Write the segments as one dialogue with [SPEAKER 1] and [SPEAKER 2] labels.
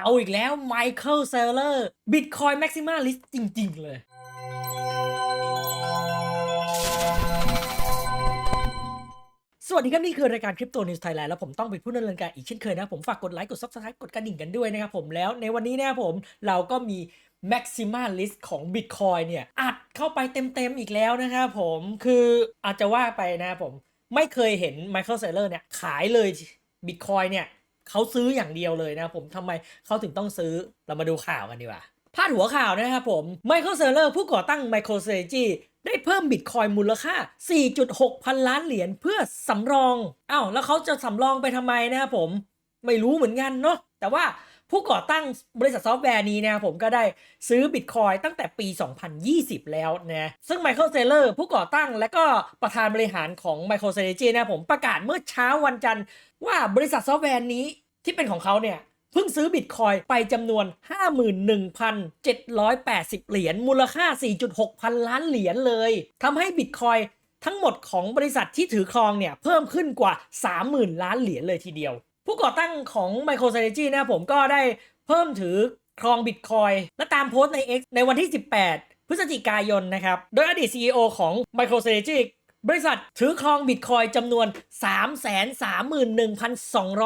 [SPEAKER 1] เอาอีกแล้วไมเคิลเซลเลอร์บิตคอยแม็กซิมาลิสจริง ๆ เลย สวัสดีครับ นี่คือรายการคริปโตนิวส์ไทยแลนด์แล้วผมต้องเป็นผู้ดำเนินการอีกเช่นเคยนะ ผมฝากกดไลค์ กดซับสไครต์กดกระดิ่งกันด้วยนะครับผมแล้วในวันนี้นะครับผมเราก็มี Maxima List ของ Bitcoin เนี่ย อัดเข้าไปเต็ม ๆ อีกแล้วนะครับผมคืออาจจะว่าไปนะผมไม่เคยเห็น Michael Saylor เนี่ยขายเลย Bitcoin เนี่ย เขาซื้ออย่างเดียวเลยนะผมทำไมเขาถึงต้องซื้อเรามาดูข่าวกันดีกว่าพาดหัวข่าวนะครับผมไมเคิลเซอร์เลอร์ผู้ก่อตั้ง MicroStrategy ได้เพิ่มบิตคอยมูลค่า 4.6 พันล้านเหรียญเพื่อสำรองอ้าวแล้วเขาจะสำรองไปทำไมนะครับผม ไม่รู้เหมือนกันเนาะแต่ว่า ผู้ก่อตั้งบริษัทซอฟต์แวร์นี้นะครับผมก็ได้ซื้อบิตคอยตั้งแต่ปี 2020 แล้วนะซึ่ง Michael Saylor ผู้ก่อตั้งและก็ประธานบริหารของ Microstrategy นะผมประกาศเมื่อเช้าวันจันทร์ว่าบริษัทซอฟต์แวร์นี้ที่เป็นของเขาเนี่ยเพิ่งซื้อบิตคอยไปจำนวน 51,780 เหรียญมูลค่า 4.6 พันล้านเหรียญเลยทำให้บิตคอยทั้งหมดของบริษัทที่ถือครองเนี่ยเพิ่มขึ้นกว่า 30,000 ล้านเหรียญเลยทีเดียว ผู้ก่อตั้งของ MicroStrategy นะผมก็ได้เพิ่มถือครองบิตคอยและตามโพสต์ใน X ในวันที่ 18 พฤศจิกายนนะครับ โดยอดีต CEO ของ MicroStrategy บริษัทถือครองบิตคอยจำนวน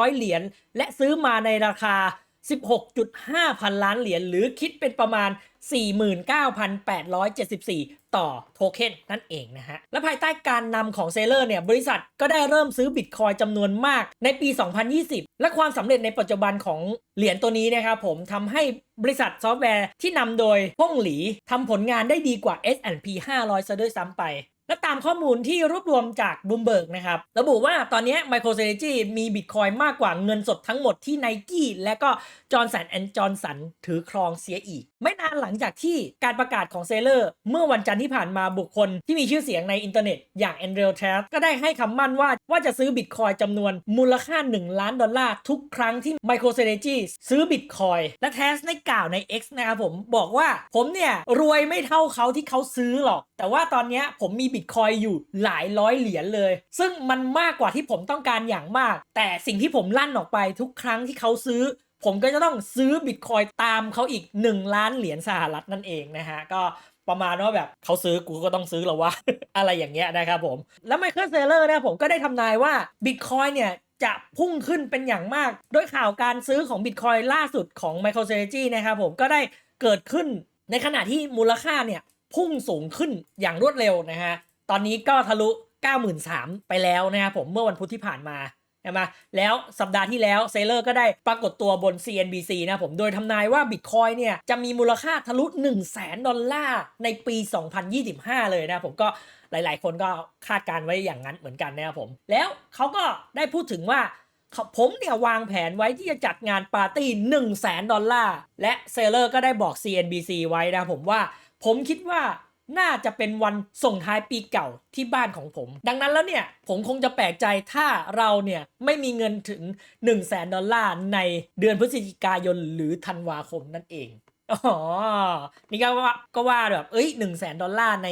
[SPEAKER 1] 331,200 เหรียญ และซื้อมาในราคา 16.5 พันล้านเหรียญหรือคิดเป็นประมาณ 49,874 ต่อโทเค็นนั่นเองนะฮะ และภายใต้การนำของเซเลอร์เนี่ย บริษัทก็ได้เริ่มซื้อบิตคอยจำนวนมากในปี 2020 และความสำเร็จในปัจจุบันของเหรียญตัวนี้นะครับผมทำให้บริษัทซอฟต์แวร์ที่นำโดยพ่งหลีทำผลงานได้ดีกว่า S&P 500ซะด้วยซ้ำไป และตามข้อมูลที่รวบรวมจาก Bloomberg นะครับ ระบุว่าตอนนี้ MicroStrategy มีบิตคอยมากกว่าเงินสดทั้งหมดที่ Nike และก็ Johnson Johnson ถือครองเสียอีก ไม่นานหลังจากที่การประกาศของเซเลอร์เมื่อวันจันทร์ที่ผ่านมาบุคคลที่มีชื่อเสียงในอินเทอร์เน็ตอย่าง Andrew Tate ก็ได้ให้คำมั่นว่าว่าจะซื้อบิตคอยจำนวนมูลค่า 1 ล้านดอลลาร์ทุกครั้งที่ MicroStrategy ซื้อบิตคอยและแทสได้กล่าวใน X นะครับผมบอกว่าผมเนี่ยรวยไม่เท่าเขาที่เขาซื้อหรอก แต่ว่าตอนนี้ผมมีบิตคอยอยู่หลายร้อยเหรียญเลย ซึ่งมันมากกว่าที่ผมต้องการอย่างมาก แต่สิ่งที่ผมลั่นออกไปทุกครั้งที่เขาซื้อ ผมก็จะต้องซื้อบิตคอยตามเขาอีก 1 ล้านเหรียญสหรัฐนั่นเองนะฮะก็ประมาณว่าแบบเขาซื้อกูก็ต้องซื้อแล้ววะ อะไรอย่างเงี้ยนะครับผม แล้วไมเคิลเซเลอร์นะผมก็ได้ทำนายว่าบิตคอยเนี่ยจะพุ่งขึ้นเป็นอย่างมากโดยข่าวการซื้อของบิตคอยล่าสุดของ MicroStrategy นะครับผมก็ได้เกิดขึ้นในขณะที่มูลค่าเนี่ย พุ่งสูงขึ้นอย่างรวดเร็วนะฮะ ตอนนี้ก็ทะลุ 93,000 ไปแล้วนะครับผมเมื่อวันพุธที่ผ่านมาใช่ไหมแล้วสัปดาห์ที่แล้วเซเลอร์ก็ได้ปรากฏตัวบน CNBC นะผม โดยทำนายว่าบิตคอยเนี่ยจะมีมูลค่าทะลุ 1 0 0 0 0แสนดอลลาร์ในปี 2025 เลยนะผมก็หลายๆ คนก็คาดการไว้อย่างนั้นเหมือนกันนะครับผม แล้วเขาก็ได้พูดถึงว่าผมเนี่ยวางแผนไว้ที่จะจัดงานปาร์ตี้ 1 0 0 0 0แสนดอลลาร์ และเซเลอร์ก็ได้บอก CNBC ไว้นะผมว่า ผมคิดว่าน่าจะเป็นวันส่งท้ายปีเก่าที่บ้านของผม ดังนั้นแล้วเนี่ย ผมคงจะแปลกใจถ้าเราเนี่ย ไม่มีเงินถึง 1 0 0 0 0แสนดอลลาร์ในเดือนพฤศจิกายนหรือธันวาคมนั่นเองอ๋อ นี่ก็ว่าก็ว่าแบบเอ้ยหนึ่งแสนดอลลาร์ใน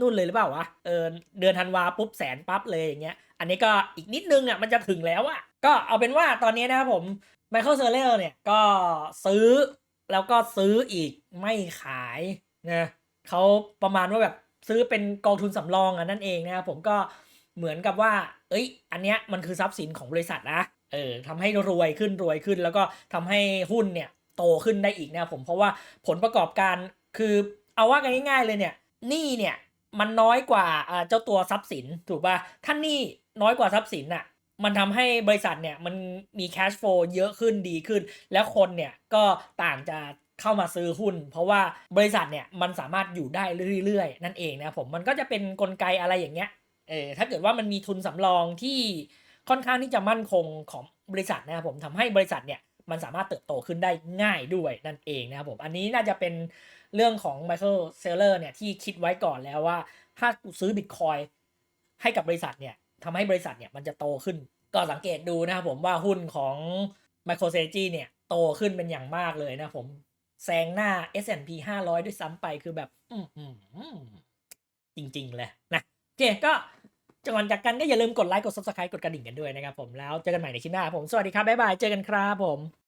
[SPEAKER 1] นู่นเลยหรือเปล่าวะ เออเดือนธันวาปุ๊บแสนปั๊บเลยอย่างเงี้ย อันนี้ก็อีกนิดนึงอะมันจะถึงแล้วอะ ก็เอาเป็นว่าตอนนี้นะครับผมไมเคิลเซเลอร์เนี่ย ก็ซื้อแล้วก็ซื้ออีกไม่ขาย นะเขาประมาณว่าแบบซื้อเป็นกองทุนสำรองอะนั่นเองนะครับผมก็เหมือนกับว่า เอ้ย อันเนี้ยมันคือทรัพย์สินของบริษัทนะเออทำให้รวยขึ้นรวยขึ้น แล้วก็ทำให้หุ้นเนี่ยโตขึ้นได้อีกนะผมเพราะว่าผลประกอบการคือเอาว่ากันง่ายๆเลยเนี่ยหนี้เนี่ยมันน้อยกว่าเจ้าตัวทรัพย์สินถูกป่ะถ้าหนี้น้อยกว่าทรัพย์สินอะมันทำให้บริษัทเนี่ยมันมีแคชโฟลเยอะขึ้นดีขึ้น แล้วคนเนี่ยก็ต่างจะ เข้ามาซื้อหุ้น เพราะว่าบริษัทเนี่ยมันสามารถอยู่ได้เรื่อยๆ นั่นเองนะครับผมมันก็จะเป็นนกลไกอะไรอย่างเงี้ยเออถ้าเกิดว่ามันมีทุนสำรองที่ค่อนข้างที่จะมั่นคงของบริษัทนะครับผมทำให้บริษัทเนี่ยมันสามารถเติบโตขึ้นได้ง่ายด้วยนั่นเองนะครับผมอันนี้น่าจะเป็นเรื่องของ Michael Saylor เนี่ยที่คิดไว้ก่อนแล้วว่า ถ้าซื้อบิตคอยให้กับบริษัทเนี่ยทำให้บริษัทเนี่ยมันจะโตขึ้น ก็สังเกตดูนะครับผมว่าหุ้นของ MicroStrategy เนี่ยโตขึ้นเป็นอย่างมากเลยนะผม แซงหน้า S&P 500 ด้วยซ้ำไปคือแบบจริงๆเลยนะโอเคก็จังหวะจากกันก็อย่าลืมกดไลค์กด Subscribe กดกระดิ่งกันด้วยนะครับผมแล้วเจอกันใหม่ในคลิปหน้าผมสวัสดีครับบ๊ายบายเจอกันครับผม